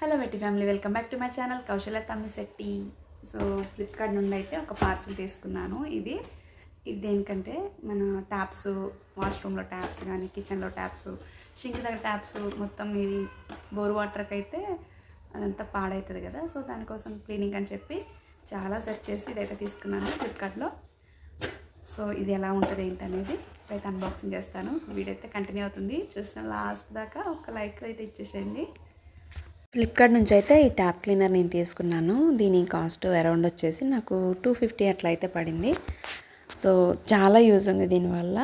Hello మెట్టి family welcome back to my channel Kausalya Tammi Shetty so Flipkart నుండి అయితే ఒక parcel తీసుకున్నాను. ఇది ఇది దేనికంటే మన ట్యాప్స్ వాష్రూమ్లో ట్యాప్స్ కానీ కిచెన్లో ట్యాప్స్ షింక్ దగ్గర ట్యాప్స్ మొత్తం ఇవి బోర్ వాటర్కి అయితే అదంతా పాడవుతుంది కదా. సో దానికోసం క్లీనింగ్ అని చెప్పి చాలా సెర్చ్ చేసి ఇదైతే తీసుకున్నాను ఫ్లిప్కార్ట్లో సో ఇది ఎలా ఉంటుంది ఏంటనేది అయితే అన్బాక్సింగ్ చేస్తాను. వీడియో అయితే కంటిన్యూ అవుతుంది. చూసిన లాస్ట్ దాకా ఒక లైక్ అయితే ఇచ్చేసేయండి. ఫ్లిప్కార్ట్ నుంచి అయితే ఈ ట్యాప్ క్లీనర్ నేను తీసుకున్నాను. దీని కాస్ట్ అరౌండ్ వచ్చేసి నాకు టూ ఫిఫ్టీ అట్లా అయితే పడింది. సో చాలా యూజ్ ఉంది దీనివల్ల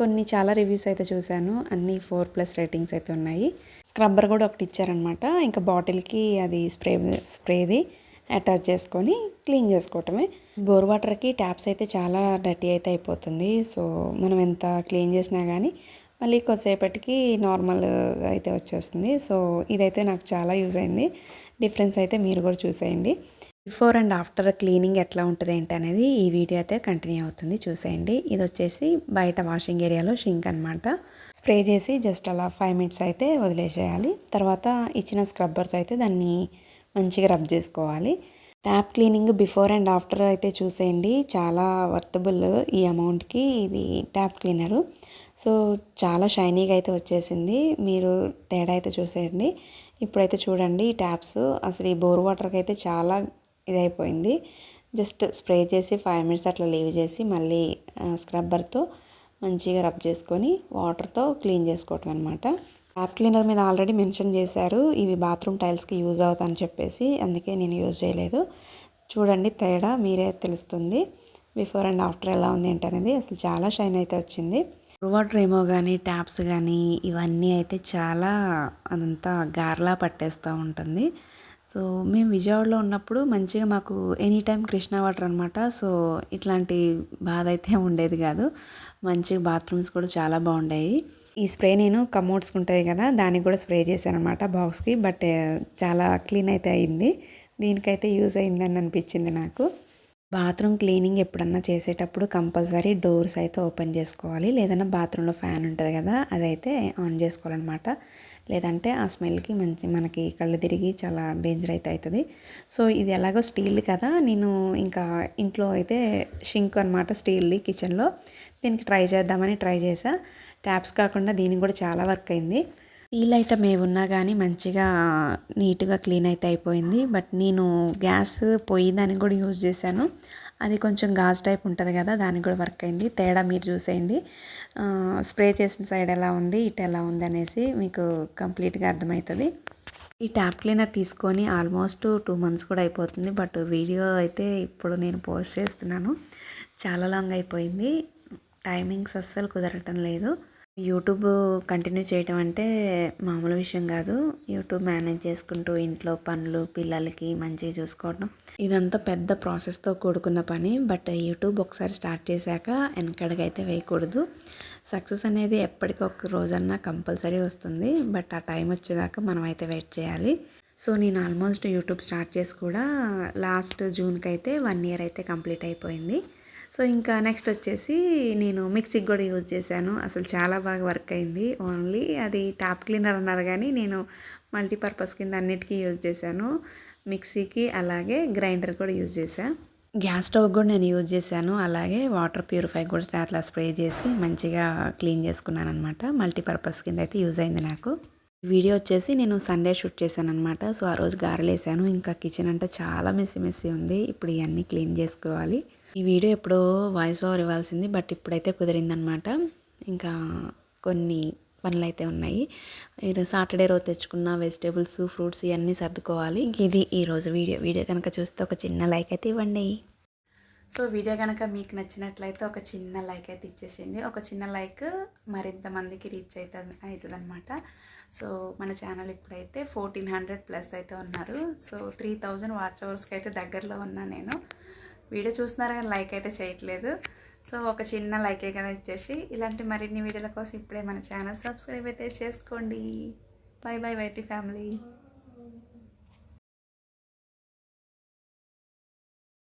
కొన్ని చాలా రివ్యూస్ అయితే చూశాను. అన్ని ఫోర్ ప్లస్ రేటింగ్స్ అయితే ఉన్నాయి. స్క్రబ్బర్ కూడా ఒకటి ఇచ్చారనమాట ఇంకా బాటిల్కి అది స్ప్రే స్ప్రేది అటాచ్ చేసుకొని క్లీన్ చేసుకోవటమే. బోర్ వాటర్కి ట్యాప్స్ అయితే చాలా డర్టీ అయితే అయిపోతుంది. సో మనం ఎంత క్లీన్ చేసినా కానీ మళ్ళీ కొద్దిసేపటికి నార్మల్గా అయితే వచ్చేస్తుంది. సో ఇదైతే నాకు చాలా యూజ్ అయింది. డిఫరెన్స్ అయితే మీరు కూడా చూసేయండి. బిఫోర్ అండ్ ఆఫ్టర్ క్లీనింగ్ ఎట్లా ఉంటుంది ఏంటి అనేది ఈ వీడియో అయితే కంటిన్యూ అవుతుంది. చూసేయండి. ఇది వచ్చేసి బయట వాషింగ్ ఏరియాలో షింక్ అనమాట స్ప్రే చేసి జస్ట్ అలా ఫైవ్ మినిట్స్ అయితే వదిలేసేయాలి. తర్వాత ఇచ్చిన స్క్రబ్బర్తో అయితే దాన్ని మంచిగా రబ్ చేసుకోవాలి. Tap cleaning before and after అయితే చూసేయండి. చాలా వర్తబుల్ ఈ అమౌంట్కి ఇది ట్యాప్ క్లీనరు. సో చాలా షైనీగా అయితే వచ్చేసింది. మీరు తేడా అయితే చూసేయండి. ఇప్పుడైతే చూడండి ఈ ట్యాప్స్. అసలు ఈ బోర్ వాటర్కి అయితే చాలా ఇదైపోయింది. జస్ట్ స్ప్రే చేసి ఫైవ్ మినిట్స్ అట్లా లీవ్ చేసి మళ్ళీ స్క్రబ్బర్తో మంచిగా రబ్ చేసుకొని వాటర్తో క్లీన్ చేసుకోవటం అనమాట ట్యాప్ క్లీనర్ మీద ఆల్రెడీ మెన్షన్ చేశారు. ఇవి బాత్రూమ్ టైల్స్కి యూజ్ అవుతాయని చెప్పేసి అందుకే నేను యూజ్ చేయలేదు. చూడండి తేడా మీరే తెలుస్తుంది. బిఫోర్ అండ్ ఆఫ్టర్ ఎలా ఉంది ఏంటనేది. అసలు చాలా షైన్ అయితే వచ్చింది. వాటర్ ఏమో కానీ ట్యాప్స్ కానీ ఇవన్నీ అయితే చాలా అదంతా గార్లా పట్టేస్తూ ఉంటుంది. సో మేము విజయవాడలో ఉన్నప్పుడు మంచిగా మాకు ఎనీ టైం కృష్ణా వాటర్ అనమాట సో ఇట్లాంటి బాధ అయితే ఉండేది కాదు. మంచిగా బాత్రూమ్స్ కూడా చాలా బాగుండేవి ఈ స్ప్రే నేను కమోడ్స్ ఉంటాయి కదా దానికి కూడా స్ప్రే చేశాను అనమాట బాక్స్కి. బట్ చాలా క్లీన్ అయితే అయింది. దీనికైతే యూజ్ అయిందని అనిపించింది నాకు. బాత్రూమ్ క్లీనింగ్ ఎప్పుడన్నా చేసేటప్పుడు కంపల్సరీ డోర్స్ అయితే ఓపెన్ చేసుకోవాలి. లేదన్నా బాత్రూంలో ఫ్యాన్ ఉంటుంది కదా అదైతే ఆన్ చేసుకోవాలన్నమాట. లేదంటే ఆ స్మెల్కి మంచి మనకి కళ్ళు తిరిగి చాలా డేంజర్ అయితే అవుతుంది సో ఇది ఎలాగో స్టీల్ కదా నేను ఇంకా ఇంట్లో అయితే షింక్ అనమాట స్టీల్ది కిచెన్లో. దీనికి ట్రై చేద్దామని ట్రై చేసా. ట్యాప్స్ కాకుండా దీనికి కూడా చాలా వర్క్ అయింది. స్టీల్ ఐటమ్ ఏ ఉన్నా కానీ మంచిగా నీట్గా క్లీన్ అయితే అయిపోయింది. బట్ నేను గ్యాస్ పొయ్యి దానికి కూడా యూజ్ చేశాను. అది కొంచెం గాజ్ టైప్ ఉంటుంది కదా దానికి కూడా వర్క్ అయింది. తేడా మీరు చూసేయండి. స్ప్రే చేసిన సైడ్ ఎలా ఉంది ఇటు ఎలా ఉంది అనేసి మీకు కంప్లీట్గా అర్థమవుతుంది ఈ ట్యాప్ క్లీనర్ తీసుకొని ఆల్మోస్ట్ టూ మంత్స్ కూడా అయిపోతుంది. బట్ వీడియో అయితే ఇప్పుడు నేను పోస్ట్ చేస్తున్నాను. చాలా లాంగ్ అయిపోయింది. టైమింగ్స్ అస్సలు కుదరటం లేదు. యూట్యూబ్ కంటిన్యూ చేయటం అంటే మామూలు విషయం కాదు. యూట్యూబ్ మేనేజ్ చేసుకుంటూ ఇంట్లో పనులు పిల్లలకి మంచిగా చూసుకోవడం ఇదంతా పెద్ద ప్రాసెస్తో కూడుకున్న పని. బట్ యూట్యూబ్ ఒకసారి స్టార్ట్ చేశాక వెనకడుగైతే వేయకూడదు. సక్సెస్ అనేది ఎప్పటికొక రోజన్నా కంపల్సరీ వస్తుంది. బట్ ఆ టైం వచ్చేదాకా మనం అయితే వెయిట్ చేయాలి. సో నేను ఆల్మోస్ట్ యూట్యూబ్ స్టార్ట్ చేసి కూడా లాస్ట్ జూన్కి అయితే వన్ ఇయర్ అయితే కంప్లీట్ అయిపోయింది. సో ఇంకా నెక్స్ట్ వచ్చేసి నేను మిక్సీకి కూడా యూజ్ చేశాను. అసలు చాలా బాగా వర్క్ అయింది. ఓన్లీ అది టాప్ క్లీనర్ అన్నారు కానీ నేను మల్టీపర్పస్ కింద అన్నిటికీ యూజ్ చేశాను. మిక్సీకి అలాగే గ్రైండర్ కూడా యూజ్ చేశాను గ్యాస్ స్టవ్ కూడా నేను యూజ్ చేశాను. అలాగే వాటర్ ప్యూరిఫై కూడా అట్లా స్ప్రే చేసి మంచిగా క్లీన్ చేసుకున్నాను అనమాట మల్టీపర్పస్ కింద అయితే యూజ్ అయింది నాకు. వీడియో వచ్చేసి నేను సండే షూట్ చేశాను అనమాట సో ఆ రోజు గారెలేసాను. ఇంకా కిచెన్ అంటే చాలా మెస్సి మెస్సి ఉంది. ఇప్పుడు ఇవన్నీ క్లీన్ చేసుకోవాలి. ఈ వీడియో ఎప్పుడో వాయిస్ ఓవర్ ఇవ్వాల్సింది బట్ ఇప్పుడైతే కుదిరిందనమాట. ఇంకా కొన్ని పనులు అయితే ఉన్నాయి సాటర్డే రోజు తెచ్చుకున్న వెజిటేబుల్స్ ఫ్రూట్స్ ఇవన్నీ సర్దుకోవాలి. ఇంక ఇది ఈరోజు వీడియో. వీడియో కనుక చూస్తే ఒక చిన్న లైక్ అయితే ఇవ్వండి. సో వీడియో కనుక మీకు నచ్చినట్లయితే ఒక చిన్న లైక్ అయితే ఇచ్చేసేయండి. ఒక చిన్న లైక్ మరింత మందికి రీచ్ అవుతుంది అవుతుంది అనమాట సో మన ఛానల్ ఇప్పుడైతే ఫోర్టీన్ హండ్రెడ్ ప్లస్ అయితే ఉన్నారు. సో త్రీ థౌజండ్ వాచ్ అవర్స్కి అయితే దగ్గరలో ఉన్నా నేను. వీడియో చూస్తున్నారు కానీ లైక్ అయితే చేయట్లేదు. సో ఒక చిన్న లైకే కదా ఇచ్చేసి ఇలాంటి మరిన్ని వీడియోల కోసం ఇప్పుడే మన ఛానల్ సబ్స్క్రైబ్ అయితే చేసుకోండి. బై బై వైటీ ఫ్యామిలీ.